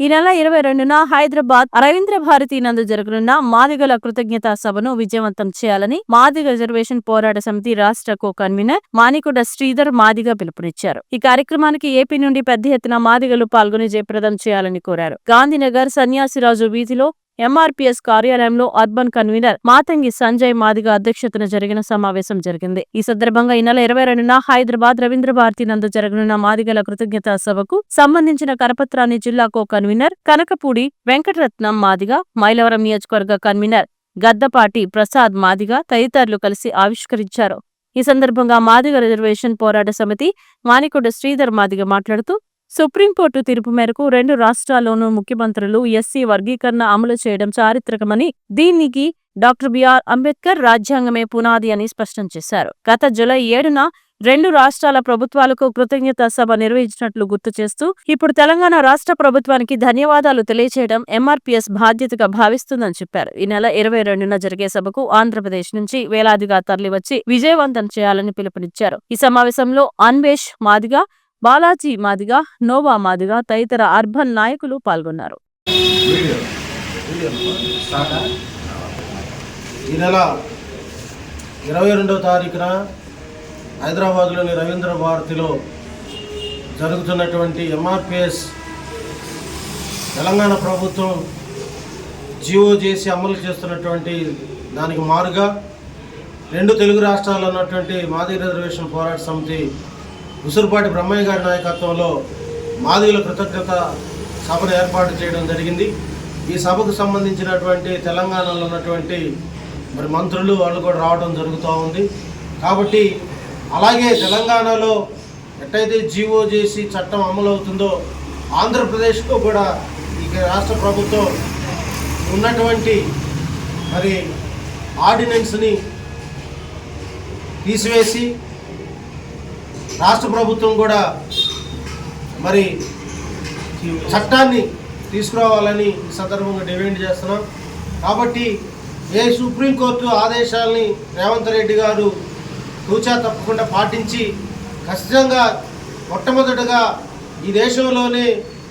ఈ నెల ఇరవై రెండున హైదరాబాద్ రవీంద్ర భారతి నందు జరగనున్న మాదిగల కృతజ్ఞతా సభను విజయవంతం చేయాలని మాదిగ రిజర్వేషన్ పోరాట సమితి రాష్ట్ర కో కన్వీనర్ మానికొండ శ్రీధర్ మాదిగ పిలుపునిచ్చారు. ఈ కార్యక్రమానికి ఏపీ నుండి పెద్ద ఎత్తున మాదిగలు పాల్గొని జయప్రదం చేయాలని కోరారు. గాంధీనగర్ సన్యాసిరాజు వీధిలో ఎంఆర్పీఎస్ కార్యాలయంలో అర్బన్ కన్వీనర్ మాతంగి సంజయ్ మాదిగ అధ్యక్షతన జరిగిన సమావేశం జరిగింది. ఈ సందర్భంగా ఈ నెల ఇరవై రెండున హైదరాబాద్ రవీంద్ర భారతి నందు జరగనున్న మాదిగల కృతజ్ఞతా సభకు సంబంధించిన కరపత్రాన్ని జిల్లా కో కన్వీనర్ కనకపూడి వెంకటరత్నం మాదిగ మైలవరం నియోజకవర్గ కన్వీనర్ గద్దపాటి ప్రసాద్ మాదిగ తదితరులు కలిసి ఆవిష్కరించారు. ఈ సందర్భంగా మాదిగ రిజర్వేషన్ పోరాట సమితి మానికొండ శ్రీధర్ మాదిగ మాట్లాడుతూ సుప్రీంకోర్టు తీర్పు మేరకు రెండు రాష్ట్రాల్లోనూ ముఖ్యమంత్రులు ఎస్సీ వర్గీకరణ అమలు చేయడం చారిత్రకమని దీనికి డాక్టర్ బిఆర్ అంబేద్కర్ రాజ్యాంగమే పునాది అని స్పష్టం చేశారు. గత జులై ఏడున రెండు రాష్ట్రాల ప్రభుత్వాలకు కృతజ్ఞత సభ నిర్వహించినట్లు గుర్తు చేస్తూ ఇప్పుడు తెలంగాణ రాష్ట్ర ప్రభుత్వానికి ధన్యవాదాలు తెలియజేయడం ఎంఆర్పీఎస్ బాధ్యతగా భావిస్తుందని చెప్పారు. ఈ నెల ఇరవై రెండున జరిగే సభకు ఆంధ్రప్రదేశ్ నుంచి వేలాదిగా తరలివచ్చి విజయవంతం చేయాలని పిలుపునిచ్చారు. ఈ సమావేశంలో అన్వేష్ మాదిగా బాలాజీ మాదిగా నోవా మాదిగా తదితర అర్బన్ నాయకులు పాల్గొన్నారు. ఈ నెల ఇరవై రెండవ తారీఖున హైదరాబాద్లోని రవీంద్ర భారతిలో జరుగుతున్నటువంటి ఎంఆర్పిఎస్ తెలంగాణ ప్రభుత్వం జీవో చేసి అమలు చేస్తున్నటువంటి దానికి మారుగా రెండు తెలుగు రాష్ట్రాల్లో ఉన్నటువంటి మాదిగ రిజర్వేషన్ పోరాట సమితి ఉసురుపాటి బ్రహ్మయ్య గారి నాయకత్వంలో మాదిగుల కృతజ్ఞత సభను ఏర్పాటు చేయడం జరిగింది. ఈ సభకు సంబంధించినటువంటి తెలంగాణలో ఉన్నటువంటి మరి మంత్రులు వాళ్ళు కూడా రావడం జరుగుతూ ఉంది. కాబట్టి అలాగే తెలంగాణలో ఎట్టయితే జీవో చేసి చట్టం అమలు అవుతుందో ఆంధ్రప్రదేశ్కు కూడా ఈ రాష్ట్ర ప్రభుత్వం ఉన్నటువంటి మరి ఆర్డినెన్స్ని తీసివేసి రాష్ట్ర ప్రభుత్వం కూడా మరి చట్టాన్ని తీసుకురావాలని ఈ సందర్భంగా డిమాండ్ చేస్తున్నాం. కాబట్టి ఏ సుప్రీంకోర్టు ఆదేశాలని రేవంత్ రెడ్డి గారు తూచా తప్పకుండా పాటించి ఖచ్చితంగా మొట్టమొదటగా ఈ దేశంలోనే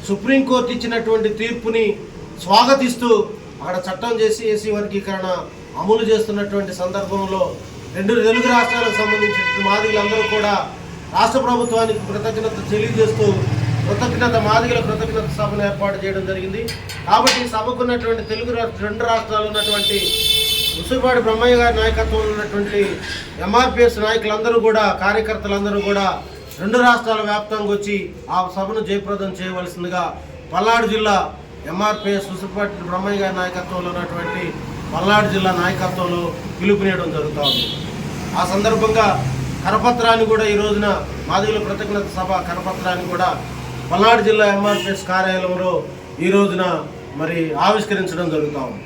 సుప్రీంకోర్టు ఇచ్చినటువంటి తీర్పుని స్వాగతిస్తూ అక్కడ చట్టం చేసి ఏసీ వర్గీకరణ అమలు చేస్తున్నటువంటి సందర్భంలో రెండు తెలుగు రాష్ట్రాలకు సంబంధించిన మాదిగలందరూ కూడా రాష్ట్ర ప్రభుత్వానికి కృతజ్ఞత తెలియజేస్తూ కృతజ్ఞత మాదిగల కృతజ్ఞత సభను ఏర్పాటు చేయడం జరిగింది. కాబట్టి సభకున్నటువంటి సభకు ఉన్నటువంటి తెలుగు రాష్ట్ర రెండు రాష్ట్రాలు ఉన్నటువంటి ముసురుపాటి బ్రహ్మయ్య గారి నాయకత్వంలో ఉన్నటువంటి ఎంఆర్పిఎస్ నాయకులందరూ కూడా కార్యకర్తలందరూ కూడా రెండు రాష్ట్రాల వ్యాప్తంగా వచ్చి ఆ సభను జయప్రదం చేయవలసిందిగా పల్నాడు జిల్లా ఎంఆర్పిఎస్ ముసురుపాటి బ్రహ్మయ్య గారి నాయకత్వంలో ఉన్నటువంటి పల్నాడు జిల్లా నాయకత్వంలో పిలుపునేయడం జరుగుతూ ఉంది. ఆ సందర్భంగా కరపత్రాన్ని కూడా ఈ రోజున మాదిగుల కృతజ్ఞత సభ కరపత్రాన్ని కూడా పల్నాడు జిల్లా ఎంఆర్పిఎస్ కార్యాలయంలో ఈ రోజున మరి ఆవిష్కరించడం జరుగుతూ ఉంది.